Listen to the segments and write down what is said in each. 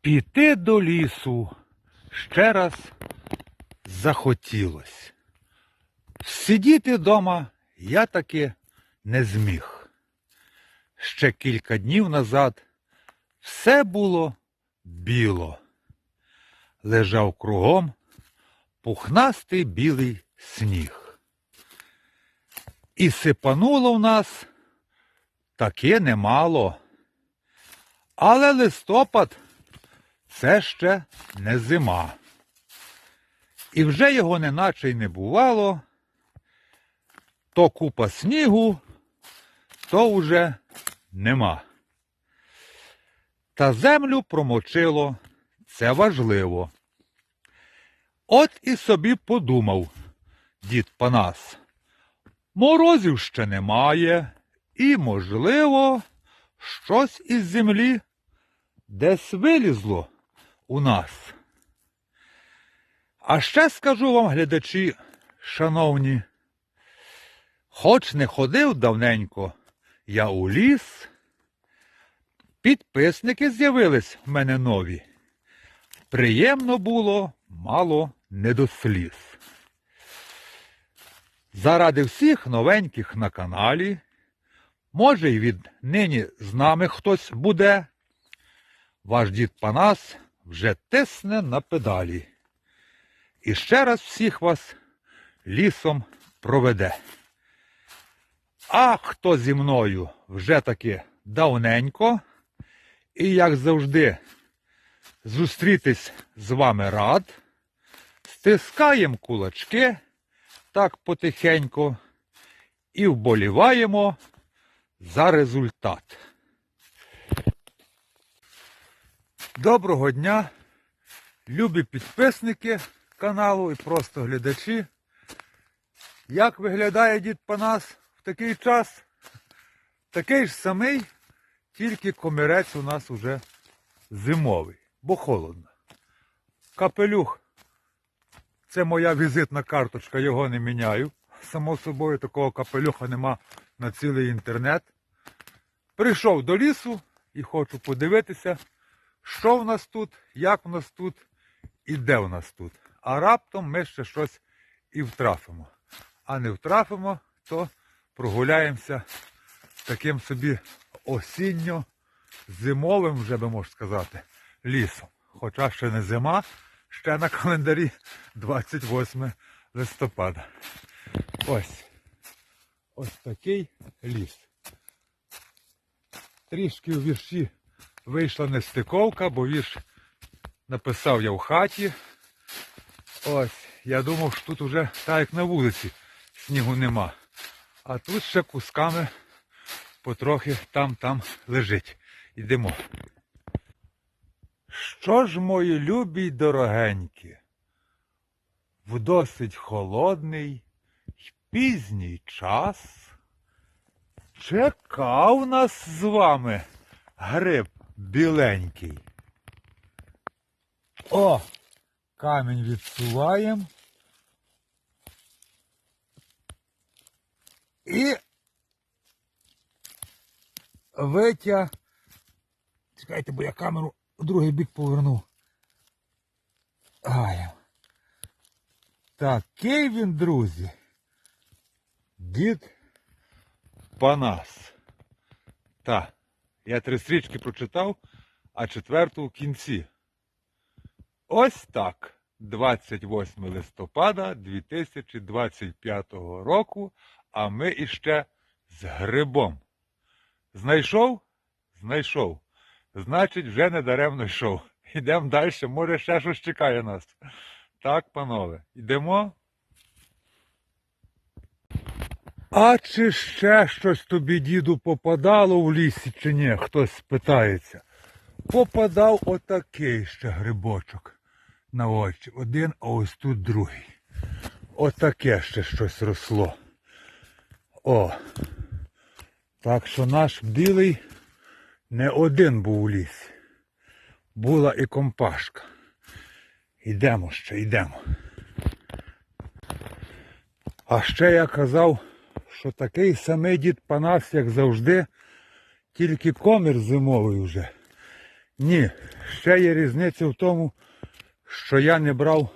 Піти до лісу ще раз захотілось. Сидіти вдома я таки не зміг. Ще кілька днів назад все було біло. Лежав кругом пухнастий білий сніг. І сипануло в нас таки немало. Але листопад це ще не зима. І вже його неначе й не бувало. То купа снігу, то уже нема. Та землю промочило, це важливо. От і собі подумав дід Панас. Морозів ще немає, і, можливо, щось із землі десь вилізло у нас. А ще скажу вам, глядачі, шановні, хоч не ходив давненько я у ліс, підписники з'явились в мене нові. Приємно було, мало не до сліз. Заради всіх новеньких на каналі, може й від нині з нами хтось буде, ваш дід Панас вже тисне на педалі. І ще раз всіх вас лісом проведе. А хто зі мною вже таки давненько, і як завжди, зустрітись з вами рад, стискаємо кулачки так потихеньку і вболіваємо за результат. Доброго дня, любі підписники каналу і просто глядачі. Як виглядає дід Панас в такий час? Такий ж самий, тільки комірець у нас уже зимовий, бо холодно. Капелюх це моя візитна карточка, його не міняю. Само собою такого капелюха нема на цілий інтернет. Прийшов до лісу і хочу подивитися, що в нас тут, як в нас тут і де в нас тут. А раптом ми ще щось і втрафимо. А не втрафимо, то прогуляємося таким собі осінньо-зимовим, вже би можна сказати, лісом. Хоча ще не зима, ще на календарі 28 листопада. Ось. Ось такий ліс. Трішки у вірші вийшла нестиковка, бо вірш написав я в хаті. Ось, я думав, що тут уже так як на вулиці снігу нема. А тут ще кусками потрохи там-там лежить. Йдемо. Що ж, мої любі й дорогенькі, в досить холодний й пізній час чекав нас з вами гриб біленький. О! Камінь відсуваємо. І витя. Чекайте, бо я камеру у другий бік повернув. Ай. Такий він, друзі. Дід Панас. Та, я три стрічки прочитав, а четверту в кінці. Ось так. 28 листопада 2025 року, а ми іще з грибом. Знайшов? Знайшов. Значить, вже не даремно йшов. Йдемо далі, може ще щось чекає нас. Так, панове, йдемо. А чи ще щось тобі, діду, попадало в лісі, чи ні? Хтось спитається. Попадав отакий ще грибочок на очі. Один, а ось тут другий. Отаке ще щось росло. О. Так що наш білий не один був у лісі. Була і компашка. Йдемо ще, йдемо. А ще я казав, що такий самий дід Панас, як завжди, тільки комір зимовий вже. Ні, ще є різниця в тому, що я не брав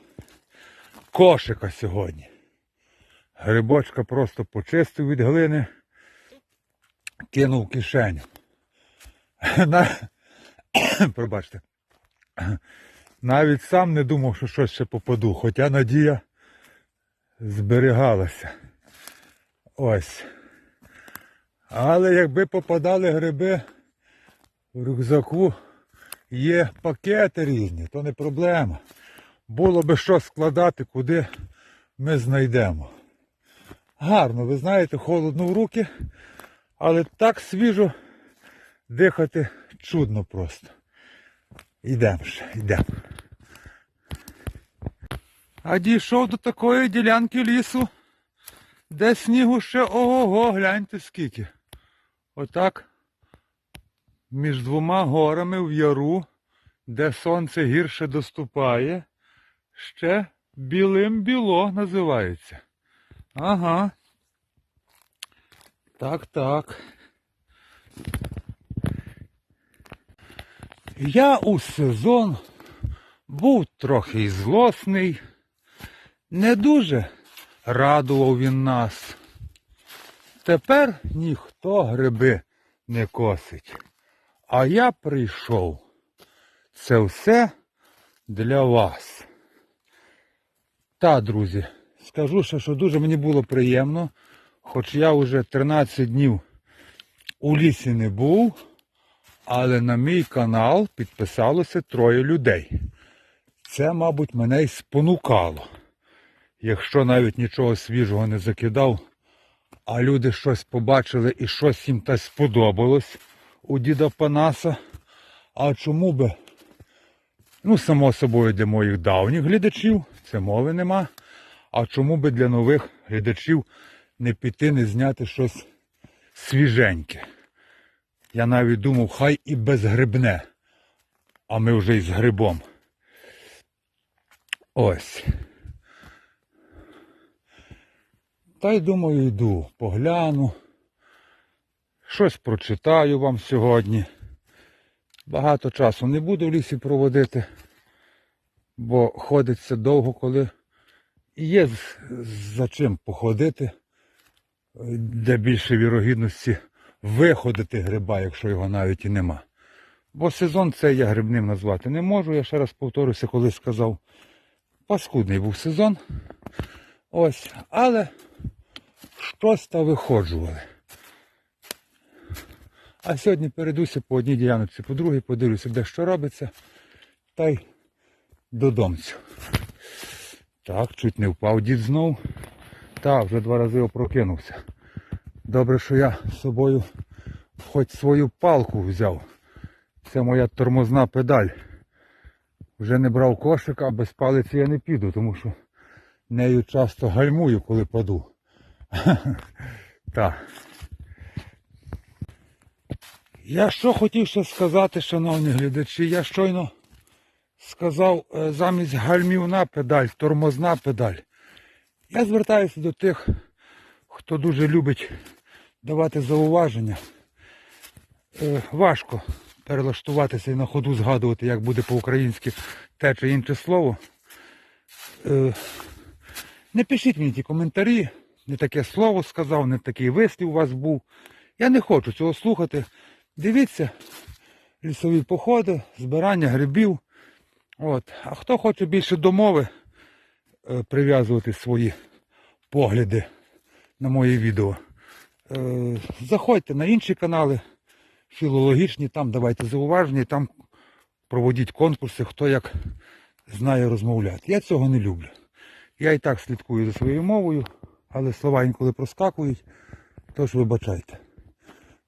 кошика сьогодні. Грибочка просто почистив від глини, кинув кишеню. На... Пробачте. Навіть сам не думав, що щось ще попаду, хоча надія зберігалася. Ось. Але якби попадали гриби в рюкзаку, є пакети різні, то не проблема. Було би що складати, куди ми знайдемо. Гарно, ви знаєте, холодно в руки, але так свіжо дихати чудно просто. Йдемо ще, йдемо. А дійшов до такої ділянки лісу, де снігу ще ого-го, гляньте скільки. Отак між двома горами в яру, де сонце гірше доступає, ще білим біло називається. Ага. Так, так. Я у сезон був трохи злосний, не дуже радував він нас. Тепер ніхто гриби не косить. А я прийшов. Це все для вас. Та, друзі, скажу ще, що дуже мені було приємно, хоч я вже 13 днів у лісі не був, але на мій канал підписалося троє людей. Це, мабуть, мене й спонукало. Якщо навіть нічого свіжого не закидав, а люди щось побачили і щось їм та сподобалось у діда Панаса. А чому би? Ну, само собою для моїх давніх глядачів, це мови нема. А чому би для нових глядачів не піти, не зняти щось свіженьке? Я навіть думав, хай і безгрибне, а ми вже із грибом. Ось. Та й думаю, йду, погляну. Щось прочитаю вам сьогодні. Багато часу не буду в лісі проводити, бо ходиться довго, коли є за чим походити, де більше вірогідності виходити гриба, якщо його навіть і нема. Бо сезон цей я грибним назвати не можу. Я ще раз повторюся, коли сказав. Паскудний був сезон. Ось, але щось та виходжували. А сьогодні перейдуся по одній ділянці, по другій, подивлюся, де що робиться, та й додомцю. Так, чуть не впав дід знов. Так, вже два рази опрокинувся. Добре, що я з собою хоч свою палку взяв. Це моя тормозна педаль. Вже не брав кошика, а без палиці я не піду, тому що нею часто гальмую, коли паду. Так. Я що хотів ще сказати, шановні глядачі, я щойно сказав е, замість гальмівна педаль, тормозна педаль. Я звертаюся до тих, хто дуже любить давати зауваження. Е, Важко перелаштуватися і на ходу згадувати, як буде по-українськи те чи інше слово. Не пишіть мені ті коментарі, не таке слово сказав, не такий вислів у вас був. Я не хочу цього слухати. Дивіться лісові походи, збирання грибів. От. А хто хоче більше до мови е, прив'язувати свої погляди на мої відео, е, заходьте на інші канали філологічні, там давайте зауваження, там проводіть конкурси, хто як знає розмовляти. Я цього не люблю. Я і так слідкую за своєю мовою, але слова інколи проскакують, тож вибачайте.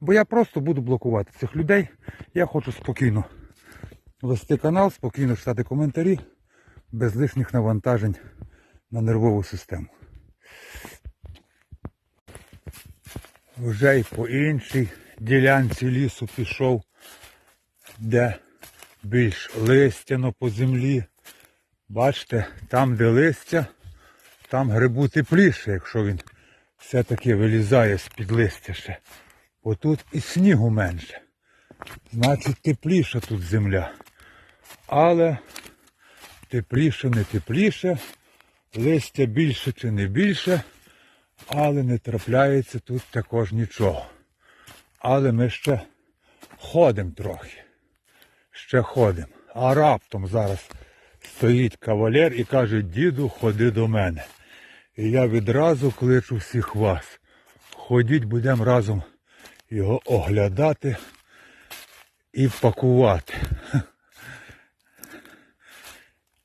Бо я просто буду блокувати цих людей. Я хочу спокійно вести канал, спокійно читати коментарі, без лишніх навантажень на нервову систему. Вже й по іншій ділянці лісу пішов, де більш листяно по землі. Бачите, там, де листя, там грибу тепліше, якщо він все-таки вилізає з-під листя ще. Отут і снігу менше. Значить тепліша тут земля. Але тепліше, не тепліше, листя більше чи не більше, але не трапляється тут також нічого. Але ми ще ходимо трохи. Ще ходимо. А раптом зараз стоїть кавалер і каже, діду, ходи до мене. І я відразу кличу всіх вас. Ходіть, будемо разом його оглядати і пакувати.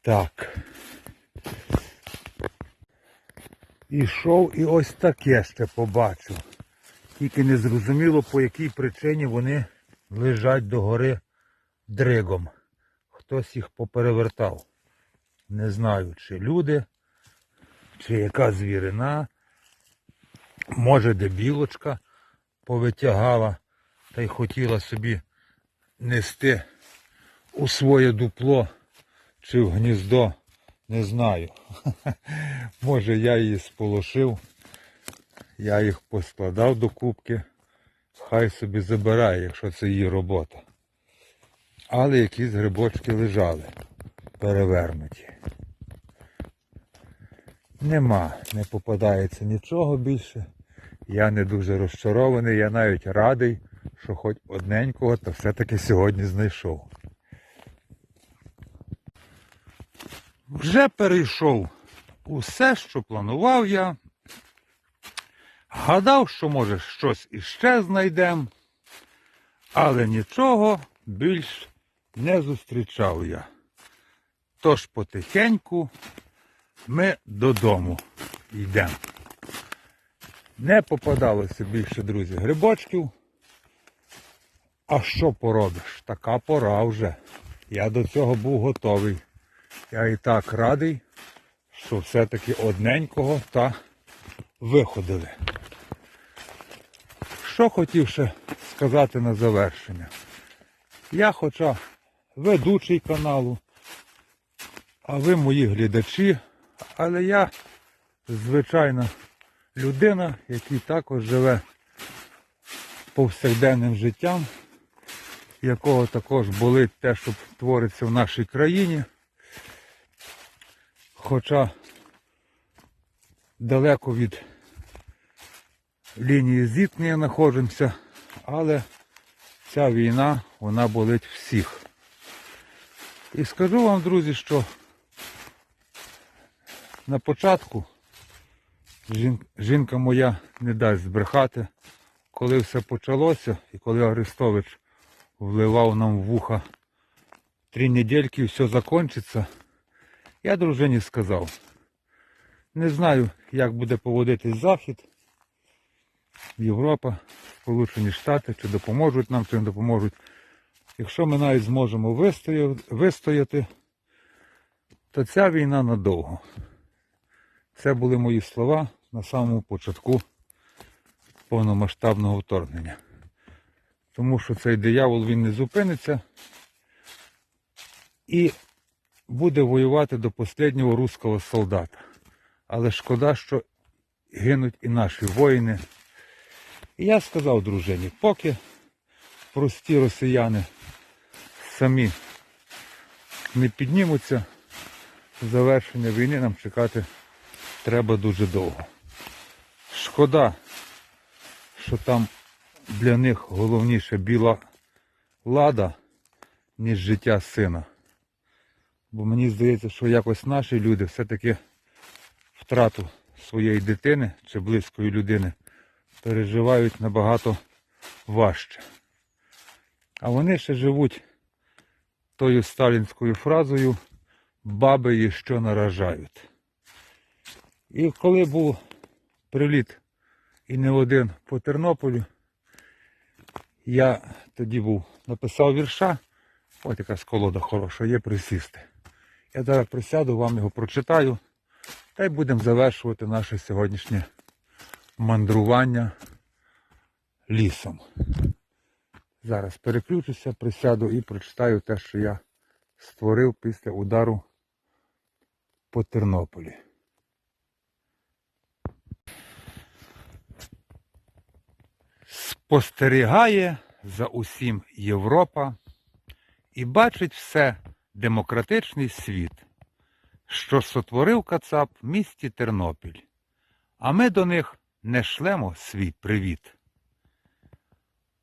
Так. Ішов і ось таке ще побачив. Тільки не зрозуміло, по якій причині вони лежать догори дригом. Хтось їх поперевертав. Не знаю, чи люди, чи яка звірина. Може, де білочка повитягала та й хотіла собі нести у своє дупло чи в гніздо, не знаю. Може я її сполошив, я їх поскладав до кубки, хай собі забирає, якщо це її робота. Але якісь грибочки лежали, перевернуті. Нема, не попадається нічого більше. Я не дуже розчарований, я навіть радий, що хоч одненького, то все-таки сьогодні знайшов. Вже перейшов усе, що планував я. Гадав, що може щось іще знайдемо, але нічого більш не зустрічав я. Тож потихеньку ми додому йдемо. Не попадалося більше, друзі, грибочків. А що поробиш? Така пора вже. Я до цього був готовий. Я і так радий, що все-таки одненького та виходили. Що хотів ще сказати на завершення? Я хоча ведучий каналу, а ви мої глядачі, але я звичайна людина, який також живе повсякденним життям, якого також болить те, що твориться в нашій країні. Хоча далеко від лінії зіткнення знаходимося, але ця війна, вона болить всіх. І скажу вам, друзі, що на початку жінка моя не дасть збрехати, коли все почалося і коли Арестович вливав нам в вуха три недельки і все закінчиться, я дружині сказав, не знаю, як буде поводитись Захід, Європа, Сполучені Штати, чи допоможуть нам, чи не допоможуть. Якщо ми навіть зможемо вистояти, то ця війна надовго. Це були мої слова на самому початку повномасштабного вторгнення. Тому що цей диявол він не зупиниться і буде воювати до останнього руського солдата. Але шкода, що гинуть і наші воїни. І я сказав дружині, поки прості росіяни самі не піднімуться, завершення війни нам чекати треба дуже довго. Шкода, що там для них головніше біла лада, ніж життя сина. Бо мені здається, що якось наші люди все-таки втрату своєї дитини чи близької людини переживають набагато важче. А вони ще живуть тою сталінською фразою баби її що наражають. І коли був приліт і не один по Тернополю, я тоді був написав вірша, от якась колода хороша, є присісти. Я зараз присяду, вам його прочитаю, та й будемо завершувати наше сьогоднішнє мандрування лісом. Зараз переключуся, присяду і прочитаю те, що я створив після удару по Тернополі. Спостерігає за усім Європа і бачить все демократичний світ, що сотворив Кацап в місті Тернопіль, а ми до них не шлемо свій привіт.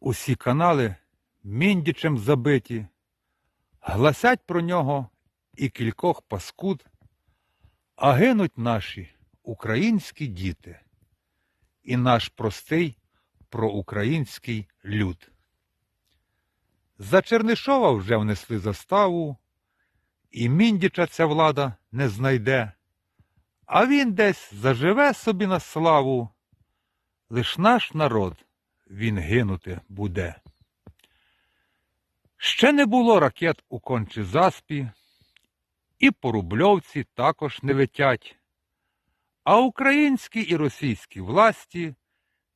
Усі канали міндічем забиті, гласять про нього і кількох паскуд, а гинуть наші українські діти і наш простий проукраїнський люд. За Чернишова вже внесли заставу, і міндіча ця влада не знайде, а він десь заживе собі на славу, лиш наш народ він гинути буде. Ще не було ракет у кончі заспі, і по рубльовці також не летять, а українські і російські власті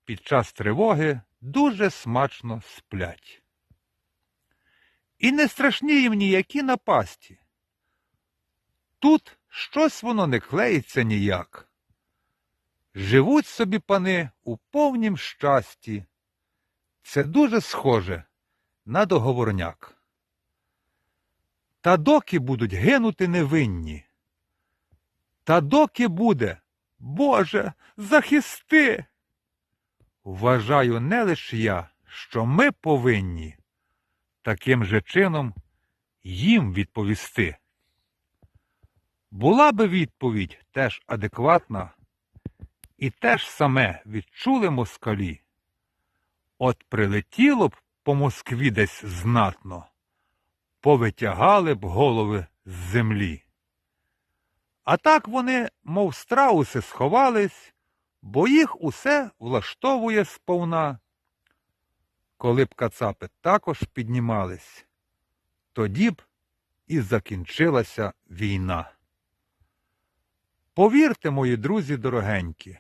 під час тривоги дуже смачно сплять. І не страшні їм ніякі напасті. Тут щось воно не клеїться ніяк. Живуть собі пани у повнім щасті. Це дуже схоже на договорняк. Та доки будуть гинути невинні. Та доки буде, Боже, захисти. Вважаю не лише я, що ми повинні таким же чином їм відповісти. Була би відповідь теж адекватна, і теж саме відчули москалі. От прилетіло б по Москві десь знатно, повитягали б голови з землі. А так вони, мов страуси, сховались, бо їх усе влаштовує сповна. Коли б кацапи також піднімались, тоді б і закінчилася війна. Повірте, мої друзі дорогенькі,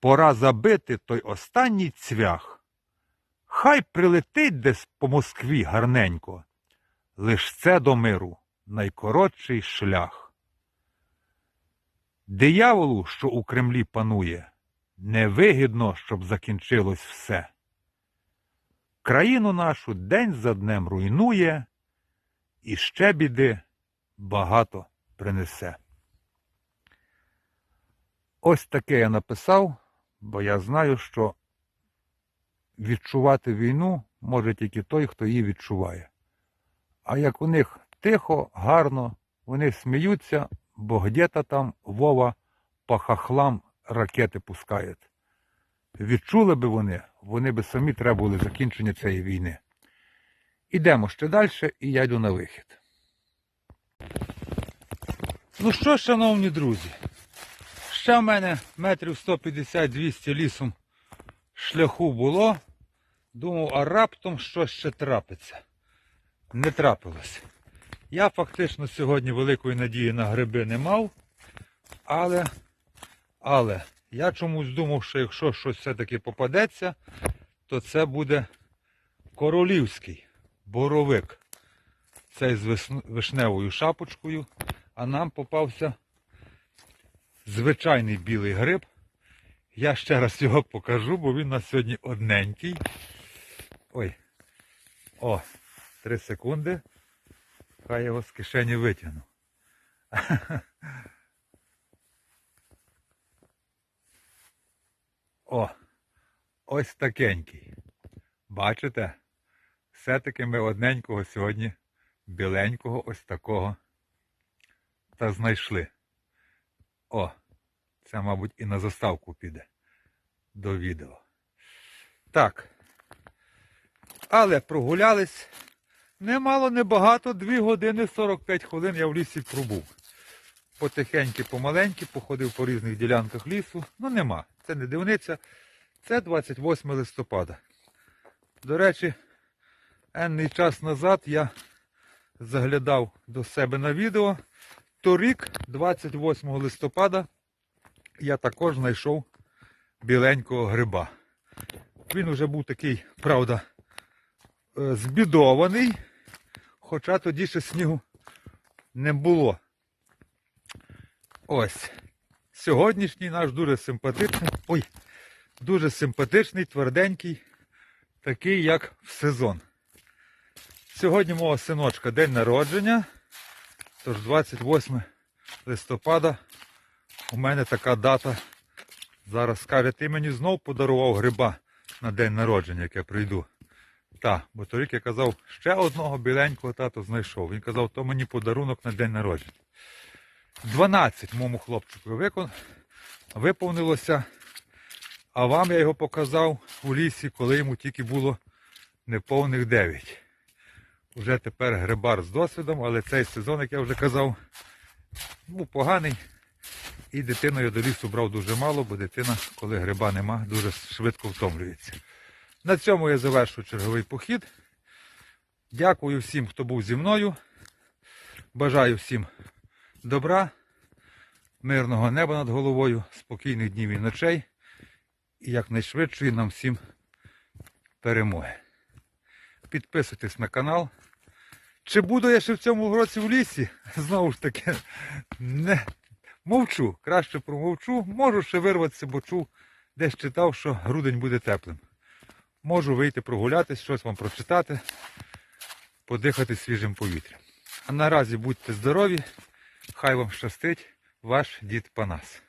пора забити той останній цвях. Хай прилетить десь по Москві гарненько, лиш це до миру найкоротший шлях. Дияволу, що у Кремлі панує, невигідно, щоб закінчилось все. Країну нашу день за днем руйнує, і ще біди багато принесе. Ось таке я написав, бо я знаю, що відчувати війну може тільки той, хто її відчуває. А як у них тихо, гарно, вони сміються, бо где-то там Вова по хахлам ракети пускає. Відчули би вони, вони би самі требували закінчення цієї війни. Ідемо ще далі, і я йду на вихід. Ну що, шановні друзі, ще в мене метрів 150-200 лісом шляху було. Думав, а раптом щось ще трапиться. Не трапилось. Я фактично сьогодні великої надії на гриби не мав, але, але я чомусь думав, що якщо щось все-таки попадеться, то це буде королівський боровик. Цей з вишневою шапочкою, а нам попався звичайний білий гриб. Я ще раз його покажу, бо він у нас сьогодні одненький. Ой. О, три секунди. Хай його з кишені витягну. О, ось такенький. Бачите? Все-таки ми одненького сьогодні, біленького, ось такого. Та знайшли. О, це, мабуть, і на заставку піде до відео. Так. Але прогулялись немало, небагато, 2 години 45 хвилин я в лісі пробув. Потихеньки, помаленьки, походив по різних ділянках лісу. Ну нема. Це не дивниця. Це 28 листопада. До речі, енний час назад я заглядав до себе на відео. Торік, 28 листопада, я також знайшов біленького гриба. Він вже був такий, правда, е, збідований, хоча тоді ще снігу не було. Ось. Сьогоднішній наш дуже симпатичний. Ой, дуже симпатичний, тверденький, такий, як в сезон. Сьогодні мого синочка день народження. Тож 28 листопада у мене така дата. Зараз скаже, ти мені знов подарував гриба на день народження, як я прийду. Та, бо торік я казав, ще одного біленького тато знайшов. Він казав, то мені подарунок на день народження. 12 моєму хлопчику викон... виповнилося, а вам я його показав у лісі, коли йому тільки було неповних 9. Уже тепер грибар з досвідом, але цей сезон, як я вже казав, був поганий. І дитиною до лісу брав дуже мало, бо дитина, коли гриба нема, дуже швидко втомлюється. На цьому я завершу черговий похід. Дякую всім, хто був зі мною. Бажаю всім добра, мирного неба над головою, спокійних днів і ночей і якнайшвидшої нам всім перемоги. Підписуйтесь на канал. Чи буду я ще в цьому році в лісі? Знову ж таки, не мовчу. Краще промовчу. Можу ще вирватися, бо чув, десь читав, що грудень буде теплим. Можу вийти прогулятись, щось вам прочитати, подихати свіжим повітрям. А наразі будьте здорові, хай вам щастить ваш дід Панас.